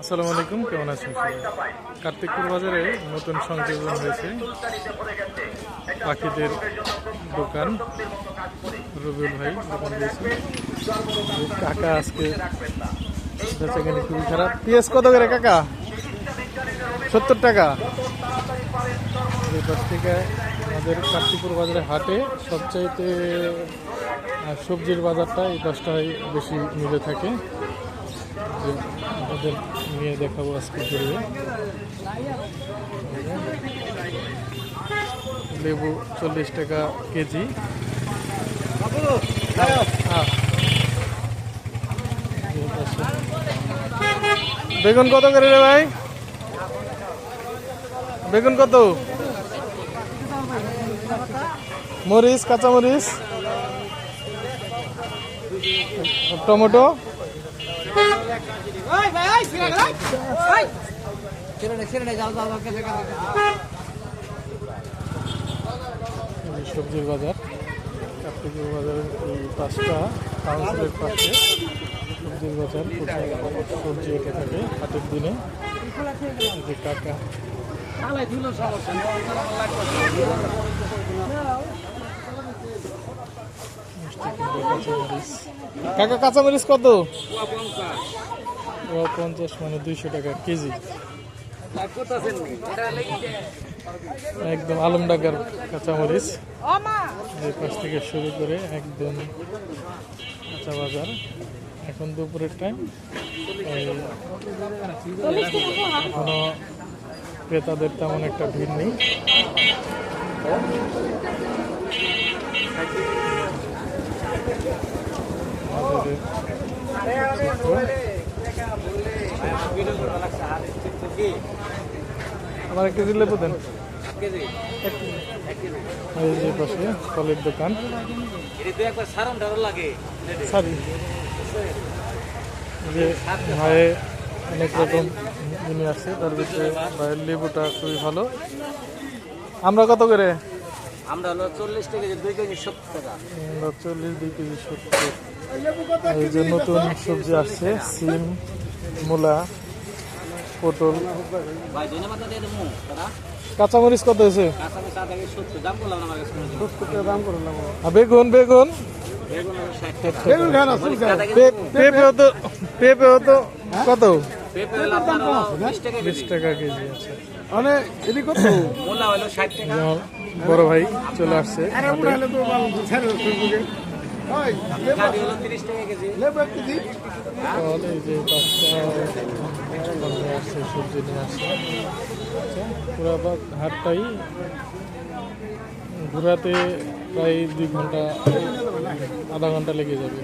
আসসালামু আলাইকুম, কেমন আছেন কার্তিকপুর বাজারে নতুন সংযোজন হয়েছে। পাখিদের দোকান, রবিউল ভাই দোকান দিয়েছে। কাকা আজকে বেচাকেনি খুবই খারাপ। পিএস কত করে কাকা? সত্তর টাকা। পাশ থেকে আমাদের কার্তিকপুর বাজারে হাটে সবচাইতে সবজির বাজারটা এই দশটায় বেশি মিলে থাকে। আমাদের নিয়ে দেখাবো আজকে ঘুরিয়ে লেবু চল্লিশ টাকা কেজি। হ্যাঁ। বেগুন কত করে রে ভাই? বেগুন কত? মরিচ, কাঁচামরিচ। টমেটো? সবজির বাজার কার্তিকের বাজারের এই পাঁচটা কাউন্সিলের পাশে সবজির বাজার সবজি এঁকে থাকে হাটের দিনে যে কাকা। কাকা, কাঁচামরিচ কত? পঞ্চাশ মানে দুইশো টাকা কেজি। একদম আলমডাঙ্গার কাঁচামরিচ। এই পাশ থেকে শুরু করে একদম কাঁচা বাজার। এখন দুপুরের টাইম এখনও ক্রেতাদের তেমন একটা ভিড় নেই। আমার এক কেজি লেবু দেন। এই যে পাশে ফলের দোকান। সারি। যে ভাইয়ে অনেক রকম জিনিস আছে, তার ভিতরে ভাইয়ের লেবুটা খুবই ভালো। আমরা কত করে? আমরা হলো চল্লিশ টাকা দুই কেজি সত্তর টাকা। আমরা চল্লিশ দুই কেজি সত্তর। এই যে নতুন সবজি আসছে সিম মূলা পটল। কাঁচামরিচ কত হয়েছে? বেগুন বেগুন? পেঁপে হতো পেঁপে হতো কত? বিশ টাকা কেজি আছে। মানে এটি কত? মূলা হলো ষাট টাকা। যেমন বড় ভাই চলে আসছে। আসছে সবজি নিয়ে আসছে। পুরো হাটটাই ঘোরাতে প্রায় দুই ঘণ্টা আধা ঘণ্টা লেগে যাবে।